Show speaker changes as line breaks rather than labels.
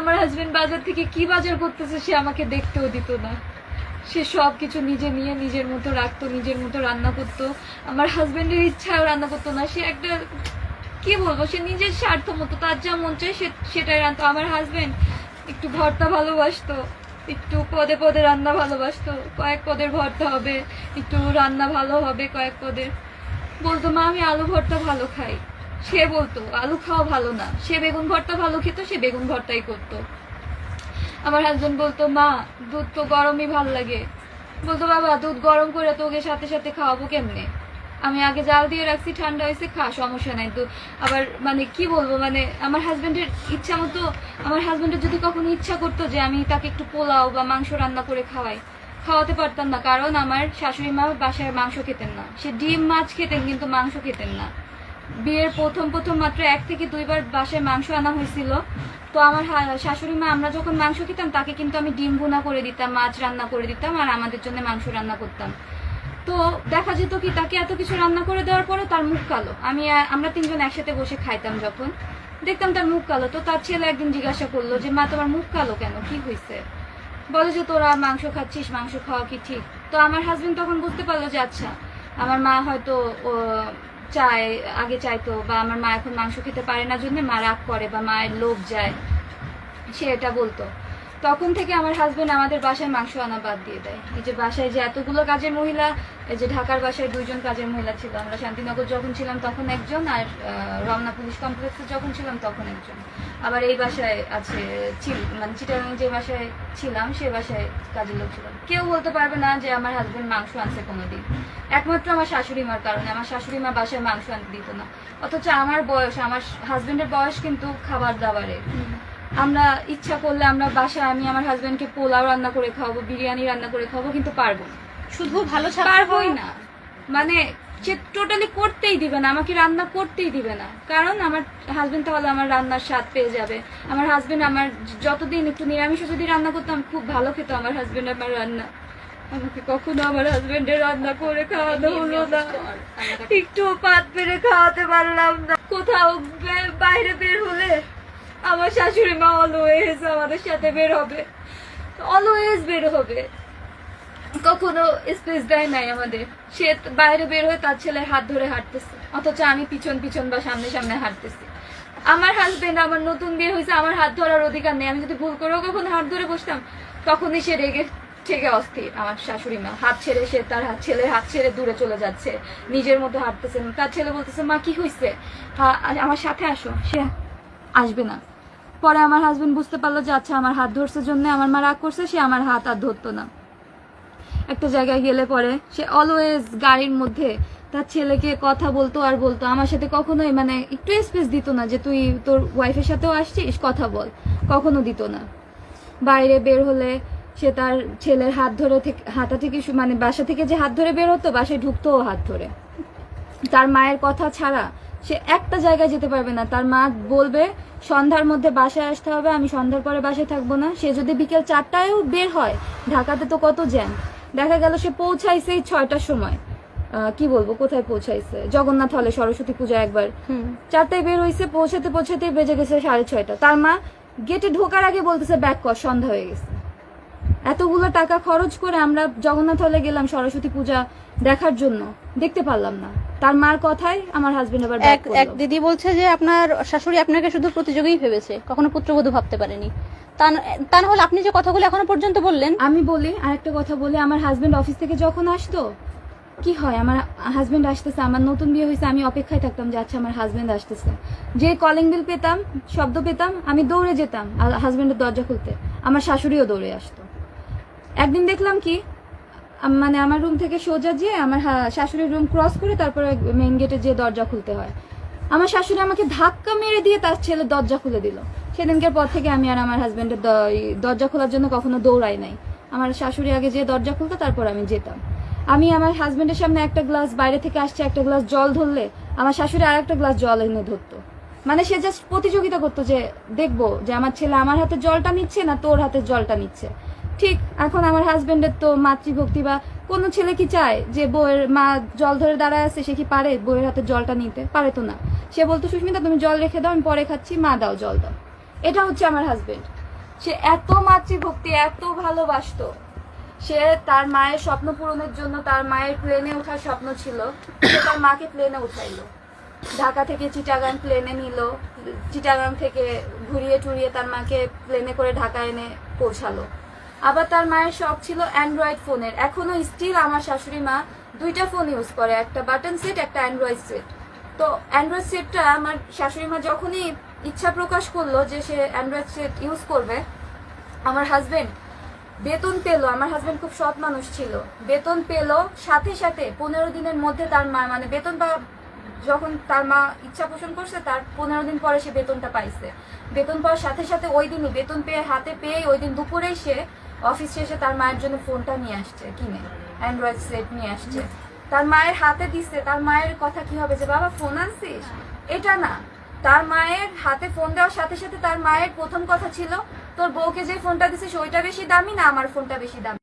আমার হাজবেন্ড বাজার থেকে কি বাজার করতেছে সে আমাকে দেখতেও দিত না। সে সব কিছু নিজে নিয়ে, নিজের মতো রাখতো, নিজের মতো রান্না করতো। আমার হাজবেন্ডের ইচ্ছাও রান্না করতো না। সে একটা, কি বলব, সে নিজের স্বার্থ মতো, তার যা মন চায় সে, সেটাই রান্তো। আমার হাজবেন্ড একটু ভর্তা ভালোবাসতো, একটু পদে পদে রান্না ভালোবাসতো। কয়েক পদের ভর্তা হবে, একটু রান্না ভালো হবে কয়েক পদের। বলতো, মা, আমি আলু ভর্তা ভালো খাই। সে বলতো, আলু খাওয়া ভালো না। সে বেগুন ভর্তা ভালো খেত, সে বেগুন ভর্তাই করতো। আমার হাজবেন্ড বলতো, মা, দুধ তো গরমই ভালো লাগে। বলতো, বাবা, দুধ গরম করে তোকে সাথে সাথে খাওয়াবো কেমনে? আমি আগে জাল দিয়ে রাখছি, ঠান্ডা হয়েছে, খা, সমস্যা নাই। তো আবার মানে কি বলব মানে আমার হাজবেন্ডের ইচ্ছা মতো, আমার হাজবেন্ডের যদি কখনো ইচ্ছা করতো যে আমি তাকে একটু পোলাও বা মাংস রান্না করে খাওয়াই, খাওয়াতে পারতাম না। কারণ আমার শাশুড়ি মা বাসায় মাংস খেতেন না। সে ডিম, মাছ খেতেন, কিন্তু মাংস খেতেন না। বিয়ের প্রথম প্রথম মাত্র এক থেকে দুইবার বাসায় মাংস আনা হয়েছিল। তো আমার শাশুড়ি মা, আমরা যখন মাংস খেতাম, তাকে কিন্তু আমি ডিম ভুনা করে দিতাম, মাছ রান্না করে দিতাম, আর আমাদের জন্য মাংস রান্না করতাম। তো দেখা যেত কি, তাকে এত কিছু রান্না করে দেওয়ার পরে তার মুখ কালো। আমি আমরা তিনজন একসাথে বসে খাইতাম যখন। দেখতাম তার মুখ কালো। তো তার ছেলে একদিন জিজ্ঞাসা করল যে, মা, তোমার মুখ কালো কেন? কি হয়েছে বলে যে, তোরা মাংস খাচ্ছিস, মাংস খাওয়া কি ঠিক? তো আমার হাজবেন্ড তখন বুঝতে পারল যে আচ্ছা আমার মা হয়তো চায়, আগে চাইতো, বা আমার মা এখন মাংস খেতে পারে না, জন্য মা রাগ করে, বা মায়ের লোভ যায়, সে এটা বলতো। তখন থেকে আমার হাজবেন্ড আমাদের বাসায় মাংস আনা বাদ দিয়ে দেয়। এই যে বাসায় যে এতগুলো কাজের মহিলা, এই যে ঢাকার বাসায় দুইজন কাজের মহিলা ছিল। আমরা শান্তিনগর যখন ছিলাম তখন একজন আর রমনা পুলিশ কমপ্লেক্সে যখন ছিলাম তখন একজন। আবার এই বাসায় আছে ছিল মানে চিটাগাং যে বাসায় ছিলাম, সে বাসায় কাজের লোক ছিল। কেউ বলতে পারবে না যে আমার হাজবেন্ড মাংস আনছে কোনোদিন। একমাত্র আমার শাশুড়ি মার কারণে। আমার শাশুড়ি মা বাসায় মাংস আনতে দিত না। অথচ আমার বয়স, আমার হাজবেন্ডের বয়স কিন্তু খাবার দাবারের। আমরা ইচ্ছা করলে আমরা বাসায় আমি আমার হাজবেন্ডকে পোলাও রান্না করে খাওয়াবো বিরিয়ানি রান্না করে খাওয়াবো কিন্তু পারব না।
শুধু ভালো
পারবোই না। মানে সে টোটালি করতেই দিবে না আমাকে রান্না করতেই দিবে না। কারণ আমার হাজবেন্ড তাহলে আমার রান্নার স্বাদ পেয়ে যাবে। আমার হাজবেন্ড আমার যতদিন একটু নিরামিষ যদি রান্না করতাম খুব ভালো খেত আমার হাজবেন্ড আমার রান্না। আমাকে কখনো আমার হাজবেন্ডের রান্না করে খাওয়ানো হলো না। একটু পাত পেরে খাওয়াতে পারলাম না। কোথাও বাইরে বের হলে আমার শাশুড়ি মা অলওয়েজ আমাদের সাথে বের হবে। অলওয়েজ বের হবে। কখনো স্পেস দেয় নাই আমাদের। সে বাইরে বের হয়ে তার ছেলের হাত ধরে হাঁটতেছে। অথচ আমি পিছন পিছন বা সামনে সামনে হাঁটতেছি। আমার হাজবেন্ড আমার নতুন বিয়ে হয়েছে আমার হাত ধরার অধিকার নেই। আমি যদি ভুল করেও কখন হাত ধরে বসতাম তখনই সে রেগে থেকে অস্থির। আমার শাশুড়ি মা হাত ছেড়ে সে তার হাত ছেলের হাত ছেড়ে দূরে চলে যাচ্ছে। নিজের মতো হাঁটতেছে। তার ছেলে বলতেছে মা কি হয়েছে হ্যাঁ, আমার সাথে আসো। সে আসবে না। পরে আমার হাজবেন্ড বুঝতে পারল যে আচ্ছা আমার হাত ধরছে জন্য আমার মা রাগ করছে, সে আমার হাত আর ধরতো না। একটা জায়গায় গেলে পরে সে অলওয়েজ গাড়ির মধ্যে তার ছেলেকে কথা বলতো আর বলতো। আমার সাথে কখনোই মানে একটু স্পেস দিত না যে, তুই তোর ওয়াইফের সাথেও আসছিস? কথা বল। কখনো দিত না। বাইরে বের হলে সে তার ছেলের হাত ধরে হাতা থেকে মানে বাসা থেকে যে হাত ধরে বের হতো, বাসায় ঢুকতো হাত ধরে। তার মায়ের কথা ছাড়া সে একটা জায়গায় যেতে পারবে না। তার মা বলবে সন্ধ্যার মধ্যে বাসায় আসতে হবে আমি সন্ধ্যার পরে বাসায় থাকব না। সে যদি বিকেল চারটায়ও বের হয় ঢাকাতে তো কত জ্যাম। দেখা গেল সে পৌঁছাইছে এই ছয়টার সময়। কি বলব কোথায় পৌঁছাইছে? জগন্নাথ হলে সরস্বতী পূজা একবার।
হুম।
চারটায় বের হয়েছে পৌঁছাতে পৌঁছাতে বেজে গেছে সাড়ে ছয়টা। তার মা গেটে ঢোকার আগে বলতেছে ব্যাক কর সন্ধ্যা হয়ে গেছে। এতগুলো টাকা খরচ করে আমরা জগন্নাথ হলে গেলাম সরস্বতী পূজা দেখার জন্য। দেখতে পারলাম না। তার মার কথাই আমার হাজবেন্ড আবার
এক এক দিদি বলছে যে আপনার শাশুড়ি আপনাকে শুধু প্রতিযোগীই ভেবেছে কখনো পুত্রবধূ ভাবতে পারেনি। তা না- হলে আপনি যে কথাগুলো এখনও পর্যন্ত বললেন
আমি বলি আরেকটা কথা বলি আমার হাজবেন্ড অফিস থেকে যখন আসতো কি হয় আমার হাজবেন্ড আসতেছে আমার নতুন বিয়ে হয়েছে আমি অপেক্ষায় থাকতাম যে আচ্ছা আমার হাজবেন্ড আসতেছে। যে কলিং বিল পেতাম শব্দ পেতাম আমি দৌড়ে যেতাম আর হাজবেন্ডের দরজা খুলতে আমার শাশুড়িও দৌড়ে আসতো। একদিন দেখলাম কি মানে আমার রুম থেকে সোজা যেয়ে আমার শাশুড়ির রুম ক্রস করে তারপরে মেন গেটে যেয়ে দরজা খুলতে হয়। আমার শাশুড়ি আমাকে ধাক্কা মেরে দিয়ে তার ছেলে দরজা খুলে দিল। সেদিনকার পর থেকে আমি আর আমার হাজবেন্ডের দরজা খোলার জন্য কখনো দৌড়াই নাই। আমার শাশুড়ি আগে যে দরজা খুলতো, তারপর আমি যেতাম। আমি আমার হাজবেন্ডের সামনে একটা গ্লাস বাইরে থেকে আসছে, একটা গ্লাস জল ধরলে আমার শাশুড়ি আর একটা গ্লাস জল এনে ধরতো। মানে সে জাস্ট প্রতিযোগিতা করতো যে, দেখব যে আমার ছেলে আমার হাতে জলটা নিচ্ছে না তোর হাতে জলটা নিচ্ছে। ঠিক, এখন আমার হাজবেন্ডের তো মাতৃভক্তি বা কোনো ছেলে কি চায় যে বউয়ের মা জল ধরে দাঁড়ায় আছে, সে কি পারে বউয়ের হাতে জলটা নিতে? পারে তো না। সে বলতো, সুস্মিতা, তুমি জল রেখে দাও, আমি পরে খাচ্ছি, মা দাও জল দাও। এটা হচ্ছে আমার হাজবেন্ড সে এত মাতৃভক্তি, এত ভালোবাসতো। সে তার মায়ের স্বপ্ন পূরণের জন্য তার মায়ের প্লেনে ওঠার স্বপ্ন ছিল। সে তার মাকে প্লেনে উঠাইলো। ঢাকা থেকে চিটাগাং প্লেনে নিল। চিটাগাং থেকে ঘুরিয়ে টুরিয়ে তার মাকে প্লেনে করে ঢাকা এনে পৌঁছালো। আবার তার মায়ের শখ ছিল অ্যান্ড্রয়েড ফোনের এখনও স্টিল আমার শাশুড়ি মা দুইটা ফোন ইউজ করে, একটা বাটন সেট একটা অ্যান্ড্রয়েড সেট তো অ্যান্ড্রয়েড সেটটা আমার শাশুড়ি মা যখনই ইচ্ছা প্রকাশ করল যে সে অ্যান্ড্রয়েড সেট ইউজ করবে, আমার হাজবেন্ড বেতন পেল। আমার হাজবেন্ড খুব সৎ মানুষ ছিল। বেতন পেল সাথে সাথে পনেরো দিনের মধ্যে তার মা মানে বেতন পা যখন তার মা ইচ্ছা পোষণ করছে, তার পনেরো দিন পরে সে বেতনটা পাইছে। বেতন পাওয়ার সাথে সাথে ওই দিনই বেতন পেয়ে হাতে পেয়ে ওই দিন দুপুরেই সে অফিস শেষে তার মায়ের জন্য ফোনটা নিয়ে আসছে কিনে অ্যান্ড্রয়েড সেট নিয়ে আসছে। তার মায়ের হাতে দিচ্ছে তার মায়ের কথা কি হবে যে, বাবা ফোন আনছিস? এটা না। তার মায়ের হাতে ফোন দেওয়ার সাথে সাথে তার মায়ের প্রথম কথা ছিল, তোর বউকে যে ফোনটা দিছিস, ওইটা বেশি দামি না? আমার ফোনটা বেশি দামি।